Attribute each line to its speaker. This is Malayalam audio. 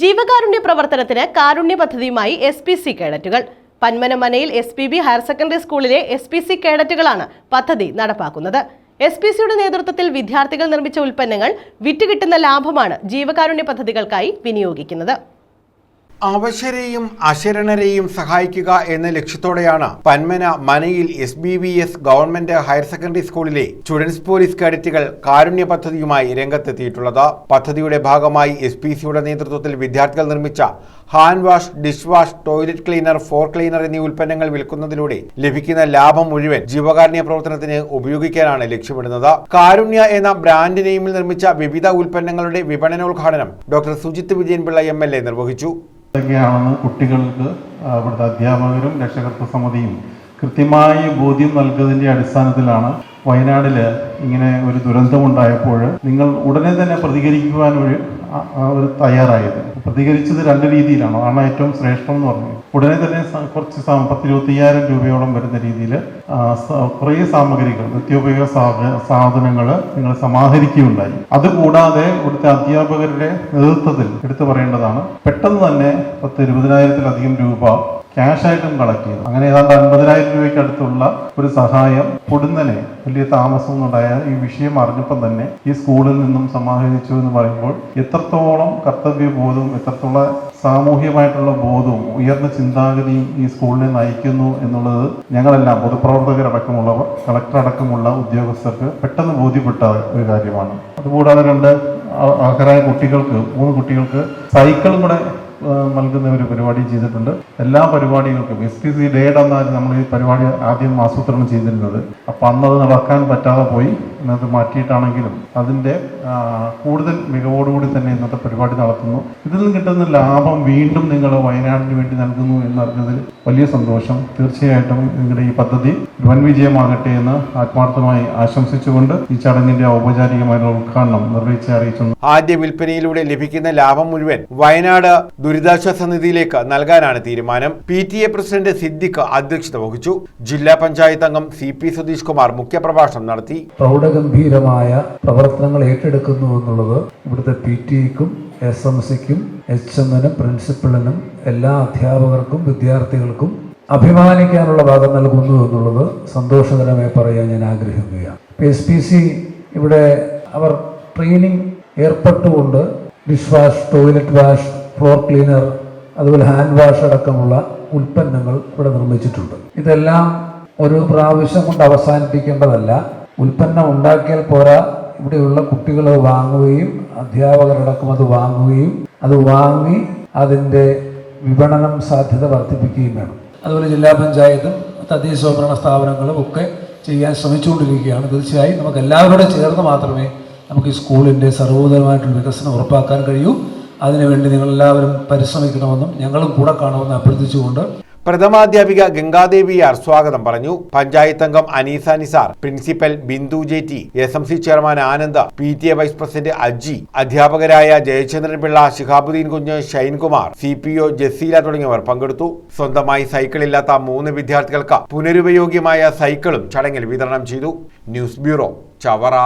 Speaker 1: ജീവകാരുണ്യ പ്രവർത്തനത്തിന് കാരുണ്യ പദ്ധതിയുമായി എസ് പി സി കേഡറ്റുകൾ. പന്മനമനയിൽ S P B higher secondary സ്കൂളിലെ എസ് പി സി കേഡറ്റുകളാണ് പദ്ധതി നടപ്പാക്കുന്നത്. എസ് പി സിയുടെ നേതൃത്വത്തിൽ വിദ്യാർത്ഥികൾ നിർമ്മിച്ച ഉൽപ്പന്നങ്ങൾ വിറ്റുകിട്ടുന്ന ലാഭമാണ് ജീവകാരുണ്യ പദ്ധതികൾക്കായി വിനിയോഗിക്കുന്നത്.
Speaker 2: അവശരെയും അശരണരെയും സഹായിക്കുക എന്ന ലക്ഷ്യത്തോടെയാണ് Panmana മനയിൽ S B V S government higher secondary സ്കൂളിലെ സ്റ്റുഡൻസ് പോലീസ് കാഡറ്റുകൾ കാരുണ്യ പദ്ധതിയുമായി രംഗത്തെത്തിയിട്ടുള്ളത്. പദ്ധതിയുടെ ഭാഗമായി എസ് പി സിയുടെ നേതൃത്വത്തിൽ വിദ്യാർത്ഥികൾ നിർമ്മിച്ച hand wash dish wash toilet cleaner floor cleaner എന്നീ ഉൽപ്പന്നങ്ങൾ വിൽക്കുന്നതിലൂടെ ലഭിക്കുന്ന ലാഭം മുഴുവൻ ജീവകാരുണ്യ പ്രവർത്തനത്തിന് ഉപയോഗിക്കാനാണ് ലക്ഷ്യമിടുന്നത്. കാരുണ്യ എന്ന ബ്രാൻഡ് നെയിമിൽ നിർമ്മിച്ച വിവിധ ഉൽപ്പന്നങ്ങളുടെ വിപണനോദ്ഘാടനം doctor Sujith Vijayanpillai M L A നിർവഹിച്ചു.
Speaker 3: ഇതൊക്കെയാണെന്ന് കുട്ടികൾക്ക് അവിടുത്തെ അധ്യാപകരും രക്ഷകർത്തൃ സമിതിയും കൃത്യമായി ബോധ്യം നൽകുന്നതിന്റെ അടിസ്ഥാനത്തിലാണ് വയനാടിൽ ഇങ്ങനെ ഒരു ദുരന്തമുണ്ടായപ്പോൾ നിങ്ങൾ ഉടനെ തന്നെ പ്രതികരിക്കുവാൻ ഒരു ഒരു തയ്യാറായത്. പ്രതികരിച്ചത് രണ്ട് രീതിയിലാണ്. അതാണ് ഏറ്റവും ശ്രേഷ്ഠം എന്ന് പറഞ്ഞത്. ഉടനെ തന്നെ കുറച്ച് പത്തിരുപത്തയ്യായിരം രൂപയോളം വരുന്ന രീതിയിൽ കുറേ സാമഗ്രികൾ നിത്യോപയോഗ സാധനങ്ങൾ നിങ്ങൾ സമാഹരിക്കുകയുണ്ടായി. അതുകൂടാതെ ഇവിടുത്തെ അധ്യാപകരുടെ നേതൃത്വത്തിൽ എടുത്തു പറയേണ്ടതാണ് പെട്ടെന്ന് തന്നെ പത്ത് ഇരുപതിനായിരത്തിലധികം രൂപ ക്യാഷ് ആയിട്ടും കളക്ട് ചെയ്തു. അങ്ങനെ ഏതാണ്ട് അൻപതിനായിരം രൂപയ്ക്ക് അടുത്തുള്ള ഒരു സഹായം പൊടുന്നനെ വലിയ താമസമൊന്നും ഉണ്ടായ ഈ വിഷയം അറിഞ്ഞപ്പം തന്നെ ഈ സ്കൂളിൽ നിന്നും സമാഹരിച്ചു എന്ന് പറയുമ്പോൾ എത്രത്തോളം കർത്തവ്യ ബോധവും എത്രത്തോളം സാമൂഹ്യമായിട്ടുള്ള ബോധവും ഉയർന്ന ചിന്താഗതിയും ഈ സ്കൂളിനെ നയിക്കുന്നു എന്നുള്ളത് ഞങ്ങളെല്ലാം പൊതുപ്രവർത്തകരടക്കമുള്ളവർ കളക്ടർ അടക്കമുള്ള ഉദ്യോഗസ്ഥർക്ക് പെട്ടെന്ന് ബോധ്യപ്പെട്ട ഒരു കാര്യമാണ്. അതുകൂടാതെ രണ്ട് അർഹരായ കുട്ടികൾക്ക് മൂന്ന് കുട്ടികൾക്ക് സൈക്കിളും കൂടെ നൽകുന്ന ഒരു പരിപാടി ചെയ്തിട്ടുണ്ട്. എല്ലാ പരിപാടികൾക്കും എസ് ടി സി ഡേഡ് എന്നാണ് നമ്മൾ ഈ പരിപാടി ആദ്യം ആസൂത്രണം ചെയ്തിരുന്നത്. അപ്പം അന്ന് അത് നടക്കാൻ പറ്റാതെ പോയി. ഇന്നത് മാറ്റിയിട്ടാണെങ്കിലും അതിന്റെ കൂടുതൽ മികവോടുകൂടി തന്നെ ഇന്നത്തെ പരിപാടി നടത്തുന്നു. ഇതിൽ നിന്ന് കിട്ടുന്ന ലാഭം വീണ്ടും നിങ്ങൾ വയനാടിന് വേണ്ടി നൽകുന്നു എന്നറിഞ്ഞതിൽ വലിയ സന്തോഷം. തീർച്ചയായിട്ടും നിങ്ങളുടെ ഈ പദ്ധതി വൻ വിജയമാകട്ടെ എന്ന് ആത്മാർത്ഥമായി ആശംസിച്ചുകൊണ്ട് ഈ ചടങ്ങിന്റെ ഔപചാരികമായ ഉദ്ഘാടനം നിർവഹിച്ച് അറിയിച്ചു.
Speaker 2: ആദ്യ വിൽപ്പനയിലൂടെ ലഭിക്കുന്ന ലാഭം മുഴുവൻ വയനാട് ദുരിതാശ്വാസ നിധിയിലേക്ക് നൽകാനാണ് തീരുമാനം. P T A president Siddique അധ്യക്ഷത വഹിച്ചു. ജില്ലാ പഞ്ചായത്ത് അംഗം സി പി സതീഷ് കുമാർ മുഖ്യപ്രഭാഷണം നടത്തി.
Speaker 4: പ്രൗഢഗംഭീരമായ പ്രവർത്തനങ്ങൾ ഏറ്റെടുക്കുന്നു എന്നുള്ളത് ഇവിടുത്തെ പി ടിക്കും എസ് എം സിക്കും എച്ച് എമ്മിനും പ്രിൻസിപ്പളിനും എല്ലാ അധ്യാപകർക്കും വിദ്യാർത്ഥികൾക്കും അഭിമാനിക്കാനുള്ള ഭാഗം നൽകുന്നു എന്നുള്ളത് സന്തോഷകരമായി പറയാൻ ഞാൻ ആഗ്രഹിക്കുകയാണ്. എസ് പി സി ഇവിടെ അവർ training ഏർപ്പെട്ടുകൊണ്ട് dish wash toilet wash floor cleaner അതുപോലെ ഹാൻഡ് വാഷ് അടക്കമുള്ള ഉൽപ്പന്നങ്ങൾ ഇവിടെ നിർമ്മിച്ചിട്ടുണ്ട്. ഇതെല്ലാം ഒരു പ്രാവശ്യം കൊണ്ട് അവസാനിപ്പിക്കേണ്ടതല്ല. ഉൽപ്പന്നം ഉണ്ടാക്കിയാൽ പോരാ. ഇവിടെയുള്ള കുട്ടികൾ അത് വാങ്ങുകയും അധ്യാപകരടക്കം അത് വാങ്ങുകയും അത് വാങ്ങി അതിന്റെ വിപണനം സാധ്യത വർദ്ധിപ്പിക്കുകയും വേണം. അതുപോലെ ജില്ലാ പഞ്ചായത്തും തദ്ദേശ സ്വയംഭരണ സ്ഥാപനങ്ങളും ഒക്കെ ചെയ്യാൻ ശ്രമിച്ചുകൊണ്ടിരിക്കുകയാണ്. തീർച്ചയായും നമുക്ക് എല്ലാവരോടും ചേർന്ന് മാത്രമേ നമുക്ക് ഈ സ്കൂളിന്റെ സർവോദരമായിട്ടുള്ള വികസനം ഉറപ്പാക്കാൻ കഴിയൂ. അതിനുവേണ്ടി നിങ്ങളെല്ലാവരും പരിശ്രമിക്കണമെന്നും ഞങ്ങളും കൂടെ കാണുമെന്ന് അഭ്യർത്ഥിച്ചുകൊണ്ട്
Speaker 2: പ്രഥമാധ്യാപിക ഗംഗാദേവി ആർ സ്വാഗതം പറഞ്ഞു. പഞ്ചായത്ത് അംഗം Aneesa Nisar principal Bindu J T S M C chairman Ananda P T A vice president Aji അധ്യാപകരായ Jayachandran Pillai Shihabuddin Kunju Shainkumar C P O Jaseela തുടങ്ങിയവർ പങ്കെടുത്തു. സ്വന്തമായി സൈക്കിൾ ഇല്ലാത്ത മൂന്ന് വിദ്യാർത്ഥികൾക്ക് പുനരുപയോഗ്യമായ സൈക്കിളും ചടങ്ങിൽ വിതരണം ചെയ്തു. News bureau Chavara.